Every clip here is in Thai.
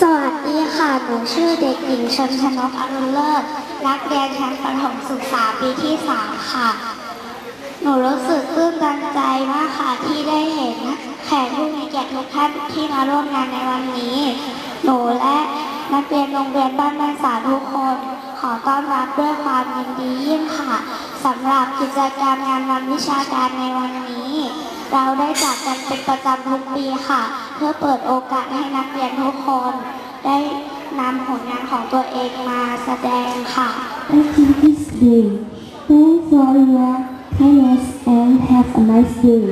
สวัสดีค่ะ หนูชื่อเด็กหญิงชนชนกอรุณเลิศ นักเรียนชั้นประถมศึกษาปีที่สามค่ะ หนูรู้สึกปลื้มตันใจมากค่ะที่ได้เห็นแขกผู้มีเกียรติทุกท่านที่มาร่วมงานในวันนี้ หนูและนักเรียนโรงเรียนบ้านแม่สาทุกคน ขอต้อนรับด้วยความยินดียิ่งค่ะสำหรับกิจกรรมงานวันวิชาการในวันนี้ เราได้จัดกันเป็นประจำทุกปีค่ะ เพื่อเปิดโอกาสให้นักเรียนทุกคน ได้นำผลงานของตัวเองมาแสดงค่ะ Activities Day. Thanks for your kindness and have a nice day.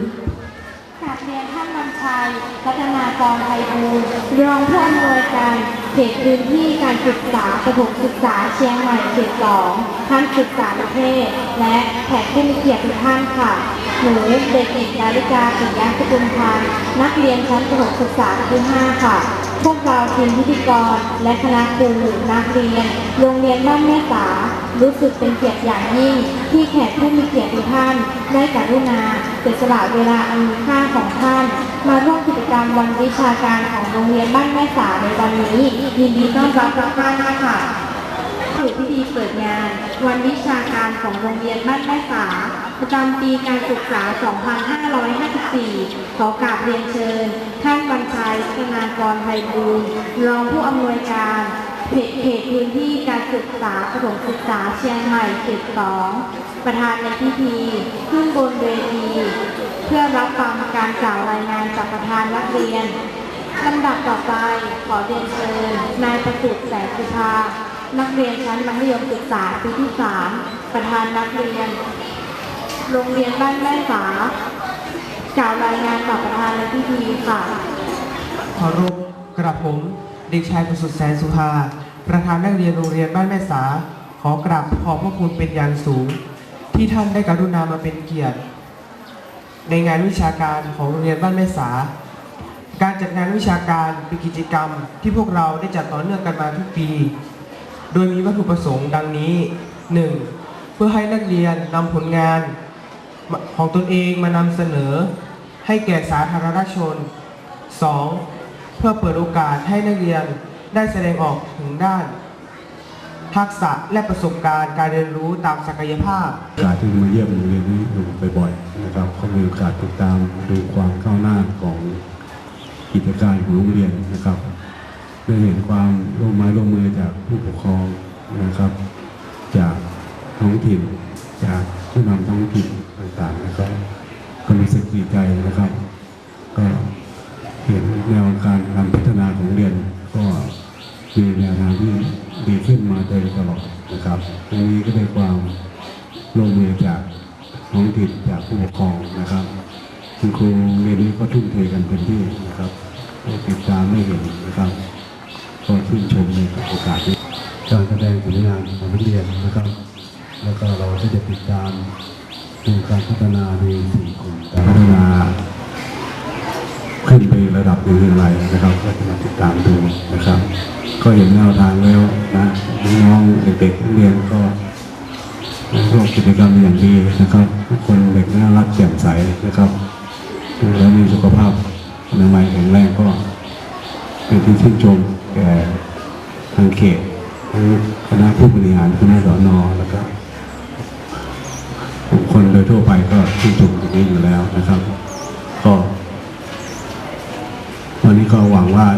กราบเรียนท่านบรรชัยพัฒนากรไทยบูรณ์รองผู้อำนวยการ เขตพื้นที่การศึกษาประถมศึกษาเชียงใหม่เขตสองท่านศึกษาประเทศ และแขกผู้มีเกียรติทุกท่านค่ะ หนูเด็กหญิงดาริกาปิยะสกุลพันธ์นักเรียนชั้นประถมศึกษาปีที่ห้าค่ะ พวกเราทีมพิธีกร และคณะครูนักเรียน โรงเรียนบ้านแม่สารู้สึกเป็นเกียรติอย่างยิ่ง ที่แขกผู้มีเกียรติทุกท่าน ได้กรุณาเสียสละเวลาอันมีค่าของท่าน มาร่วมกิจกรรมวันวิชาการของโรงเรียนบ้านแม่สาในวันนี้ยินดีต้อนรับทุกท่านค่ะสู่พิธีเปิดงาน วันวิชาการของโรงเรียนบ้านแม่สาประจำปีการศึกษา 2554 ขอกราบเรียนเชิญ ท่านบรรชัยธนากรไพบูลรองผู้อำนวยการเขตเขตพื้นที่การศึกษาประถมศึกษาเชียงใหม่เขตสองประธานในพิธี ขึ้นบนเวที เพื่อรับฟังการกล่าวรายงานจากประธานนักเรียนลำดับต่อไปขอเรียนเชิญนายประสุทธิ์แสงสุภานักเรียนชั้นมัธยมศึกษาปีที่3ประธานนักเรียน โรงเรียนบ้านแม่สากล่าวรายงานต่อประธานในพิธีค่ะ ขอรบกระผมเด็กชายประสุทธิ์แสนสุภา ประธานนักเรียนโรงเรียนบ้านแม่สา ขอกราบขอบพระคุณเป็นอย่างสูง ที่ท่านได้กรุณามาเป็นเกียรติ ในงานวิชาการของโรงเรียนบ้านแม่สา การจัดงานวิชาการเป็นกิจกรรมที่พวกเราได้จัดต่อเนื่องกันมาทุกปี โดยมีวัตถุประสงค์ดังนี้ 1. เพื่อให้นักเรียนนำผลงานของตนเองมานำเสนอ ให้แก่สาธารณชน 2. เพื่อเปิดโอกาสให้นักเรียนได้แสดงออกถึงด้าน ทักษะและประสบการณ์การเรียนรู้ตามศักยภาพกาสที่มาเยี่ยมโรงเรียนนี้อยู่บ่อยๆ นะครับก็มีโอกาสติดตามดูความก้าวหน้าของกิจการของโรงเรียนนะครับได้เห็นความร่วมไม้ร่วมมือจากผู้ปกครองนะครับ จากท้องถิ่นจากผู้นำท้องถิ่นต่างๆนะครับก็รู้สึกดีใจนะครับ ก็เห็นแนวการการพัฒนาของโรงเรียน ก็มีแนวทางที่ดีขึ้นมาโดยตลอดนะครับตรงนี้ก็ได้ความร่วมมือจาก ท้องถิ่นจากผู้ปกครองนะครับคุณครูเรียนนี้ก็ทุ่มเทกันเต็มที่นะครับติดตามไม่เห็นนะครับก็ชื่นชมในโอกาสนี้การแสดงผลงานของนักเรียนนะครับ แล้วก็เราก็จะติดตามดูการพัฒนาในสี่กลุ่มการพัฒนาขึ้นไประดับหนึ่งอย่างไรนะครับ ก็จะมาติดตามดูนะครับ ก็เห็นแนวทางแล้วนะน้องเด็กๆนักเรียนก็ ร่วมกิจกรรมอย่างดีนะครับทุกคนเด็กน่ารักแจ่มใสนะครับแล้วมีสุขภาพอนามัยแข็งแรงก็ เป็นที่ชื่นชมแก่ทางเขตทั้งคณะผู้บริหารคณะสอนอแล้วก็บุคคลโดยทั่วไปก็ชื่นชมอย่างนี้อยู่แล้วนะครับ ก็วันนี้ก็หวังว่า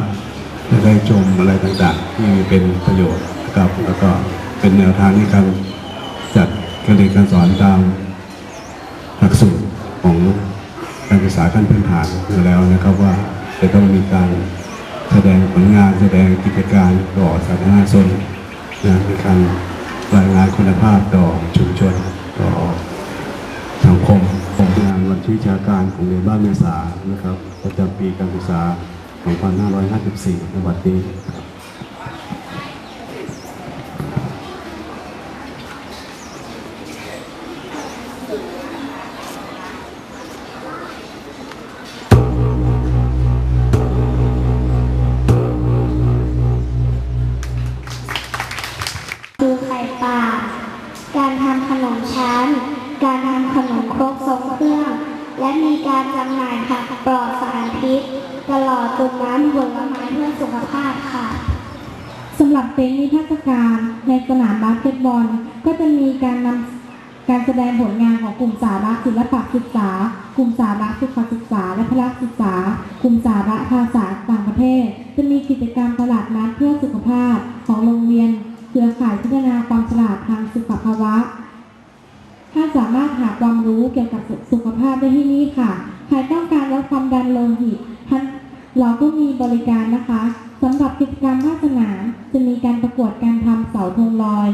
จะได้ชมอะไรต่างๆ ที่เป็นประโยชน์นะครับแล้วก็เป็นแนวทางในการ การเรียนการสอนตามหลักสูตรของการศึกษาขั้นพื้นฐานอยู่แล้วนะครับว่าจะต้องมีการแสดงผลงานแสดงกิจการต่อสาธารณชนนะมีการรายงานคุณภาพต่อชุมชนต่อสังคมของงานวันวิชาการของเรียนบ้านเมษานะครับประจำปีการศึกษา 2554ในวันนี้ ดงผลงานของกลุ่มสาระศิลปะศึกษา กลุ่มสาระสุขศึกษา และพละศึกษา กลุ่มสาระภาษาต่างประเทศ จะมีกิจกรรมตลาดนัดเพื่อสุขภาพของโรงเรียน เครือข่ายพัฒนาความฉลาดทางสุขภาวะถ้านสามารถหาความรู้เกี่ยวกับสุขภาพได้ที่นี่ค่ะ ใครต้องการลดความดันโลหิตท่านเราก็มีบริการนะคะสำหรับกิจกรรมภาคสนามจะมีการประกวดการทำเสาธงลอย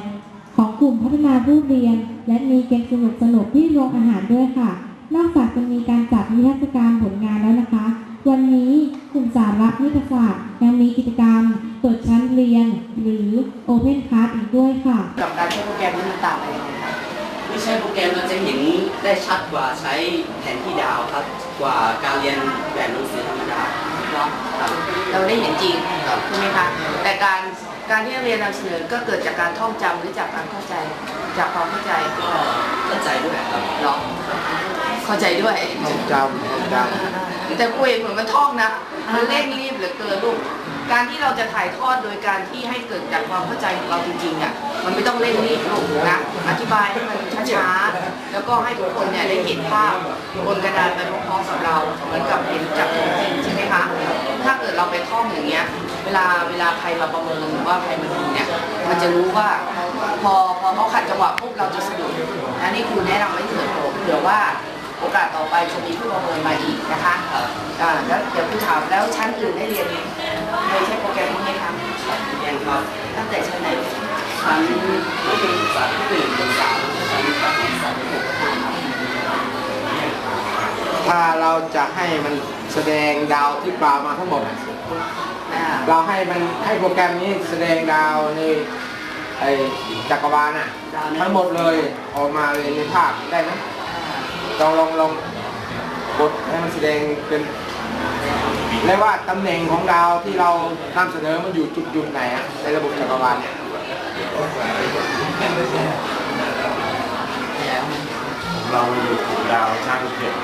ของกลุ่มพัฒนาผู้เรียน และมีเกมสนุกสนุกๆที่โรงอาหารด้วยค่ะ นอกจากจะมีการจัดนิทรรศการผลงานแล้วนะคะ วันนี้กลุ่มสาระนิติศาสตร์ยังมีกิจกรรมเปิดชั้นเรียน หรือ Open Class อีกด้วยค่ะ กับการใช้โปรแกรมนี้มันต่างกันยังไงครับไม่ใช่โปรแกรมเราจะเห็นได้ชัดกว่าใช้แผนที่ดาวครับ กว่าการเรียนแบบหนังสือธรรมดาเนาะครับ เราได้เห็นจริงครับใช่ไหมคะแต่การ การที่นักเรียนนำเสนอก็เกิดจากการท่องจำหรือจากการเข้าใจ จากความเข้าใจก็เข้าใจด้วยครับเนาะเข้าใจด้วยจำจำแต่ครูเองเหมือนมันท่องนะมันเร่งรีบเหลือเกินลูกการที่เราจะถ่ายทอดโดยการที่ให้เกิดจากความเข้าใจของเราจริงๆอะมันไม่ต้องเร่งรีบลูกนะอธิบายให้มันช้าๆแล้วก็ให้ทุกคนเนี่ยได้เห็นภาพบนกระดานไปพร้อมๆกับเราเหมือนกับเห็นจากของจริงใช่ไหมคะ ถ้าเกิดเราไปท่องอย่างเงี้ย เวลาเวลาใครมาประเมินหรือว่าใครมาดูเนี่ย มันจะรู้ว่าพอพอเขาขัดจังหวะปุ๊บเราจะสะดุดอันนี้ครูแนะนำไว้เถิดเผื่อว่าโอกาสต่อไปจะมีผู้ประเมินมาอีกนะคะครับอ่าแล้วเดี๋ยวคุณถามแล้วชั้นอื่นได้เรียนเคยใช้โปรแกรมนี้ไหมคะเรียนครับตั้งแต่ชั้นไหนชั้นมัธยมศึกษาที่หนึ่งถึงสามชั้นประถมศึกษาที่หกครับถ้าเราจะให้มันแสดงดาวที่ปลามาทั้งหมดอะอ่าเราให้มันให้โปรแกรมนี้แสดงดาวในไอจักรวาลน่ะทั้งหมดเลยออกมาเลยในภาพได้ไหมลองลองลองกดให้มันแสดงเป็นเรียกว่าตำแหน่งของดาวที่เรานำเสนอมันอยู่จุดจุดไหนอะในระบบจักรวาลเนี่ยเราอยู่ดาวช่างเขียน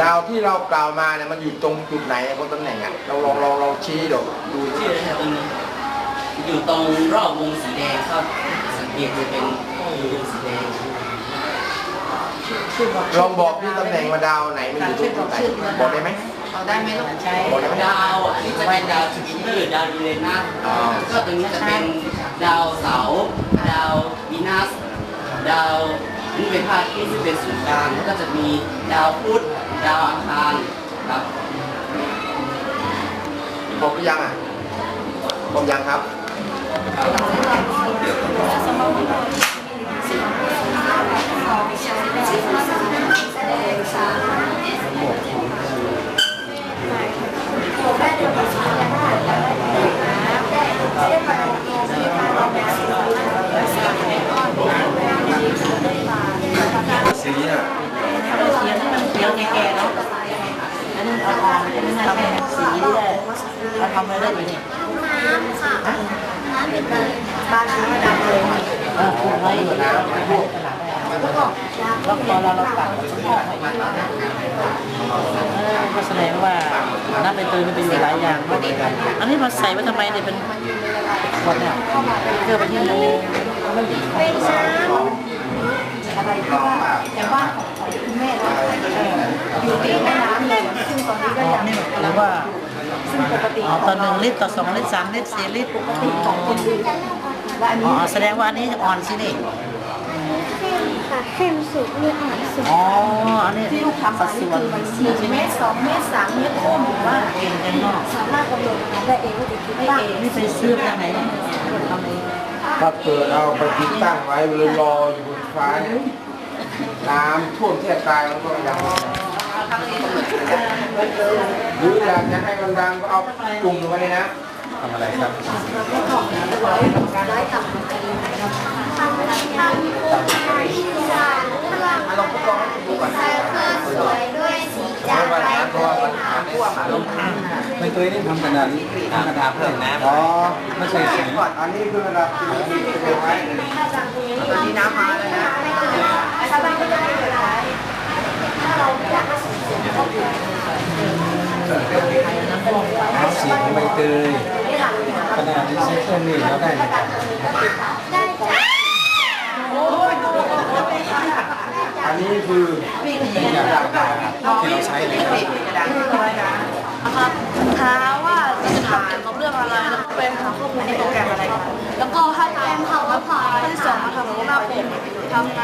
ดาวที่เรากล่าวมาเนี่ยมันอยู่ตรงจุดไหนบนตำแหน่งอะเราลองลองลองชี้ดูดูที่แถวตรงนี้อยู่ตรงรอบวงสีแดงครับ สังเกตจะเป็นวงสีแดงลองบอกที่ตำแหน่งว่าดาวไหนมันอยู่ตรงจุดไหนบอกได้ไหมเอาได้ไหมลูกบอกได้ไหมดาวอันนี้จะเป็นดาวจูปิเตอร์ดาวยูเรนัสอ๋อแล้วก็ตรงนี้จะเป็นดาวเสาร์ดาววีนัส ดาวนี่เป็นภาคที่ซึ่งเป็นศูนย์กลางแล้วก็จะมีดาวพุธ ดาวอังคารครับบอกหรือยังอะบอกยังครับสีอะ เดี๋ยวแก่ๆเนาะอันนี้เอาออกอันนี้ทำสีเลย ทำไปเรื่อยๆนี่น้ำค่ะน้ำเป็นเลยบ้านนี้ดำเลยเออปลูกไว้แล้วพอเราเราตัดก็แสดงว่าน้ำใบเตยมีประโยชน์หลายอย่างมากอันนี้มาใส่ไว้ทำไมเนี่ยเป็นขวดเนี่ยเพื่อไปที่โลเป็นน้ำอะไรที่ว่าอย่างบ้านของคุณแม่เราอยู่ที่แม่น้ำเลยซึ่งตอนนี้ก็ยังหรือว่า ซึ่งปกติอ๋อต่อหนึ่งลิตรต่อสองลิตรสามลิตรสี่ลิตรปกติของคนอื่นและอันอ๋อนี้แสดงว่าอันนี้อ่อนสินี่เข้มค่ะเข้มสุดหรืออ่อนสุดอ๋ออันนี้ที่ลูกทำสัมาดนี่ส่วนคือมันสี่เมตรสองเมตรสามเมตรทุ่มหรือว่าเองกันนอกสามารถกำหนดได้เองว่าจะคิดว่านี่ไปซื้อจากไหนทำเอง ถ้าเกิดเอาไปติดตั้งไว้เลยรออยู่บนฟ้าเนี่ยน้ำท่วมแทบตายมันก็ยัง หรืออยากจะให้มันดังก็เอาจุ่มลงไปในน้ำทำอะไรครับได้ทำทำทำที่จานพลังลองทดลองให้ดูก่อนใส่เพื่องสวยด้วยสีจานไร้เงินค่ะไม่เคยได้ทำกระดาษทำกระดาษเพิ่มน้ำอ๋อไม่ใช่สีอันนี้คือระดับที่เก็บไว้ตอนนี้น้ำมาแล้วนะถ้าบ้า นไม่ได้ไม่เป็นาเราอากให้สีเสียงก็คือเอาสีของใบเตยกระดาษรีไซเคิลนี่แล้วได้ไหมครับได้จ้ะอันนี้คือเป็นกระดาษที่เราใช้เลยครับนะคะหาว่าเราจะทำเกี่ยวกับเรื่องอะไรแล้วก็ไปหาข้อมูลในโปรแกรมอะไรกันแล้วก็ถ้าแปลง PowerPoint ข้อที่สองมาทำกับหน้าผมทำใน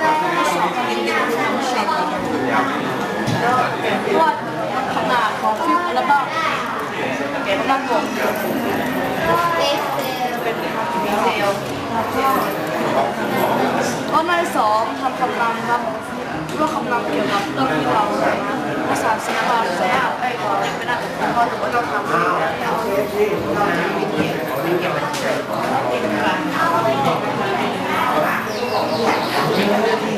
ข้อสอบอินเดียเชน วาดขนาดของฟิวแล้วก็หน้าผมข้อที่สองทำคำนำครับว่าคำนำเกี่ยวกับเรื่องที่เราภาษาศิลปะสามารถได้ก่อนได้ไม่ได้ก็ถือว่าเราทำได้ถึงบรรยายอ๋อโตสร้างนี่เ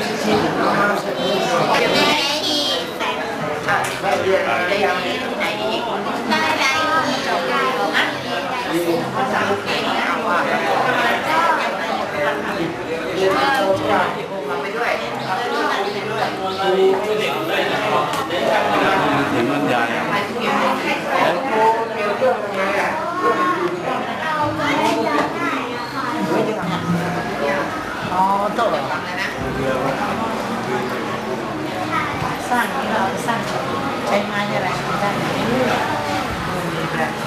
รา สร้างใช้ไม้อะไร ได้รัก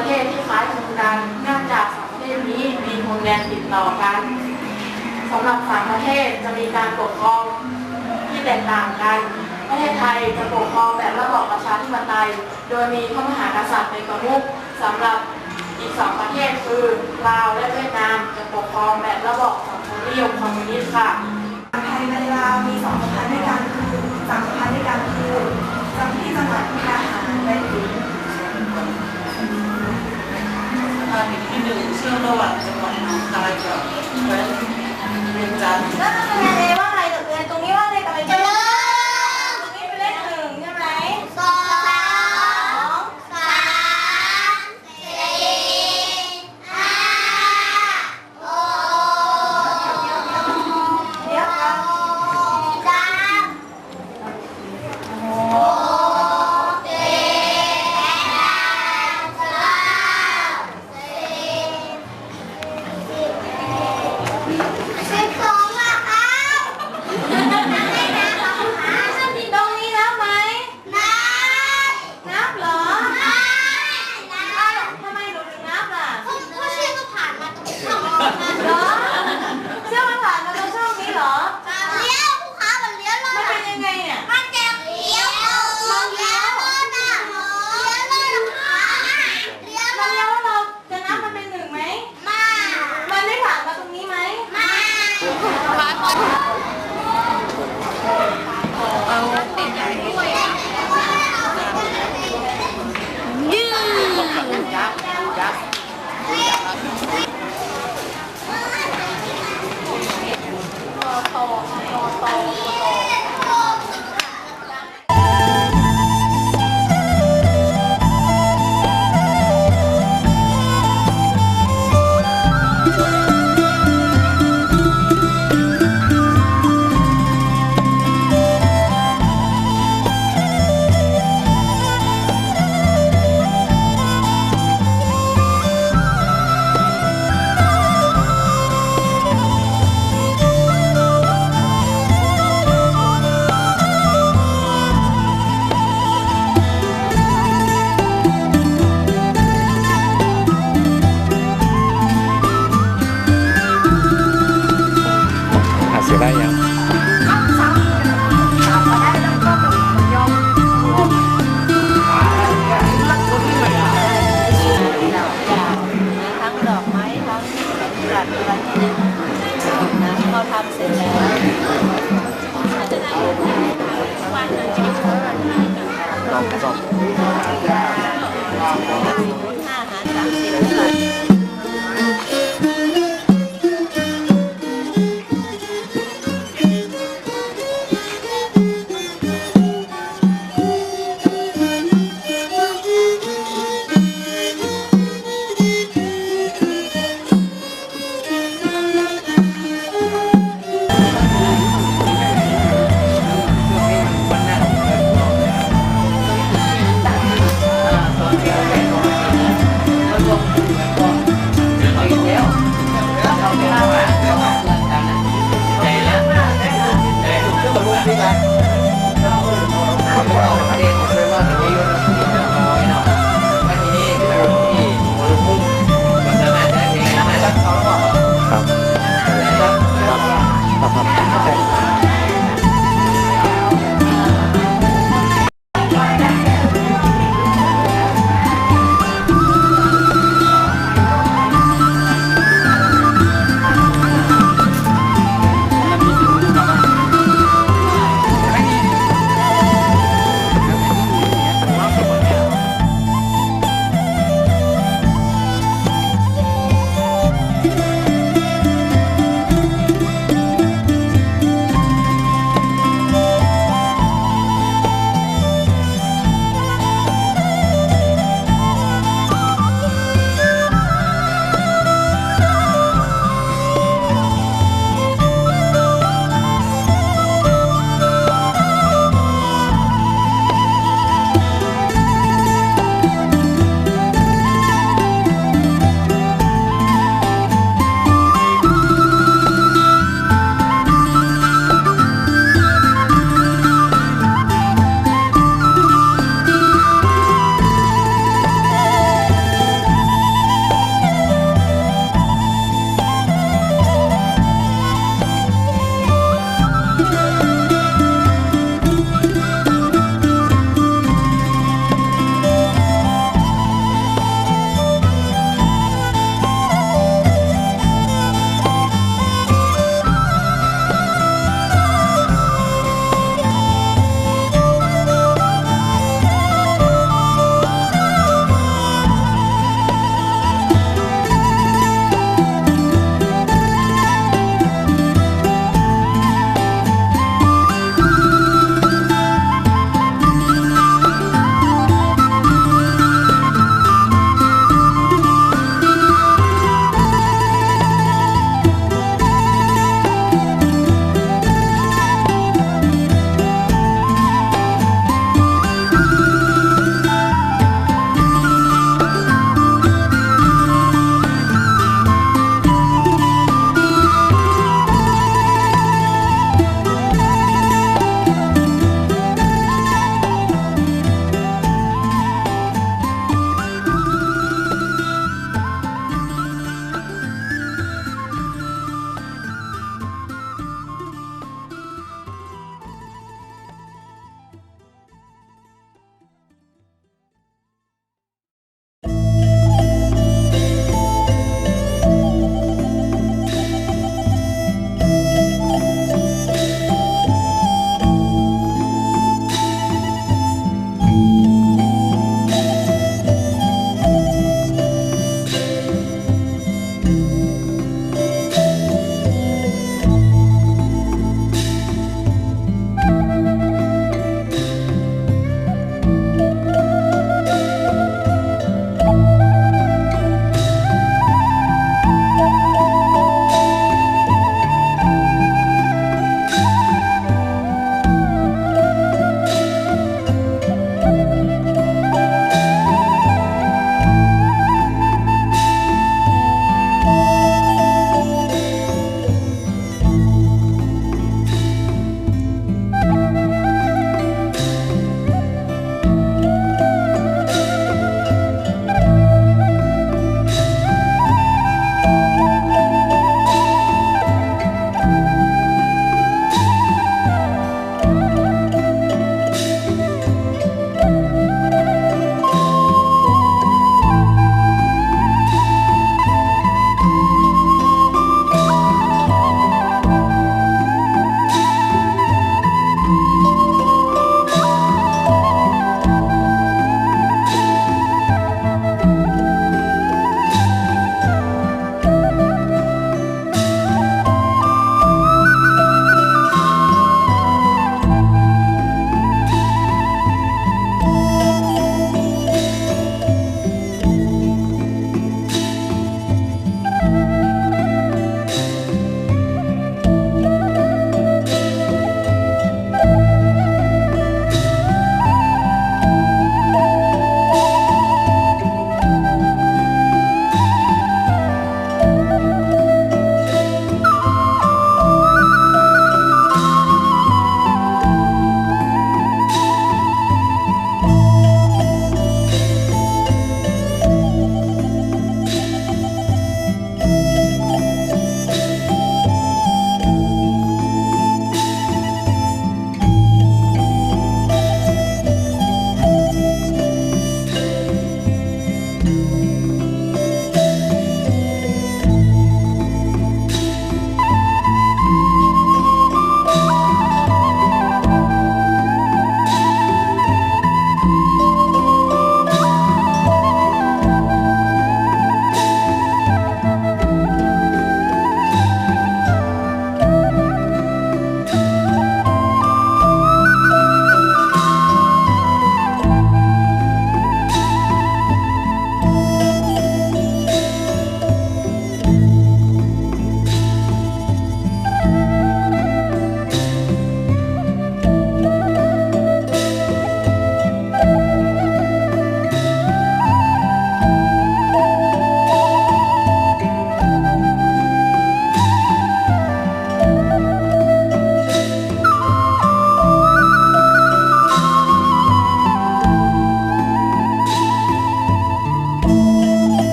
ประเทศที่คล้ายคลึงกันเนื่องจากสามประเทศนี้มีพรมแดนติดต่อกันสำหรับสามประเทศจะมีการปกครองที่แตกต่างกัน ประเทศไทยจะปกครองแบบระบอบประชาธิปไตย โดยมีพระมหากษัตริย์เป็นประมุขสำหรับอีกสองประเทศคือลาวและเวียดนามจะปกครองแบบระบอบสังคมนิยมคอมมิวนิสต์ค่ะไทยในลาวมีสองสะพานด้วยกันคือสามสะพานด้วยกันคือจังที่จังหวัดมุกดาหารไปถึ งสถานีที่หนึ่งเชื่อมระหว่างจังหวัดหนองคายกับแคว้นเวียงจันทร์ แล้วมันเป็นอะไรว่าอะไรกับตรงนี้ว่า